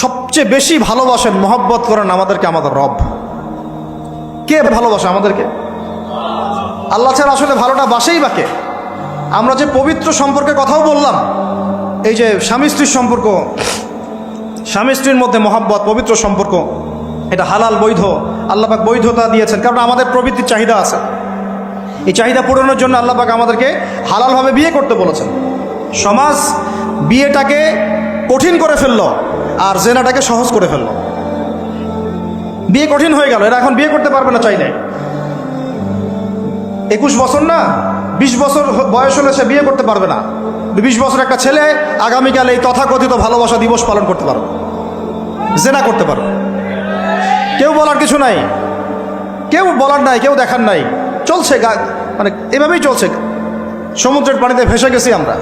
সবচেয়ে বেশি ভালোবাসেন, মহব্বত করেন আমাদেরকে আমাদের রব। কে ভালোবাসে আমাদেরকে? আল্লাহ ছাড়া আসলে ভালোটা বাসেই বাকে আমরা যে পবিত্র সম্পর্কে কথাও বললাম, এই যে স্বামী স্ত্রীর সম্পর্ক, স্বামী স্ত্রীর মধ্যে মহাব্বত, পবিত্র সম্পর্ক, এটা হালাল বৈধ আল্লাপাক বৈধতা দিয়েছেন, কারণ আমাদের প্রবৃত্তির চাহিদা আছে। এই চাহিদা পূরণের জন্য আল্লাপাক আমাদেরকে হালালভাবে বিয়ে করতে বলেছেন। সমাজ বিয়েটাকে কঠিন করে ফেলল। আর জেনাটাকে সহজ করে ফেলল। বিয়ে কঠিন হয়ে গেল, এরা এখন বিয়ে করতে পারবে না চাইলে। একুশ বছর না, বিশ বছর বয়স হলে সে বিয়ে করতে পারবে না। বিশ বছর একটা ছেলে, আগামীকাল এই তথাকথিত ভালোবাসা দিবস পালন করতে পারবে। জেনা করতে পারবে। কেউ বলার কিছু নাই। কেউ বলার নাই, কেউ দেখার নাই। চলছে মানে এভাবেই চলছে। সমুদ্রের পানিতে ভেসে গেছি আমরা।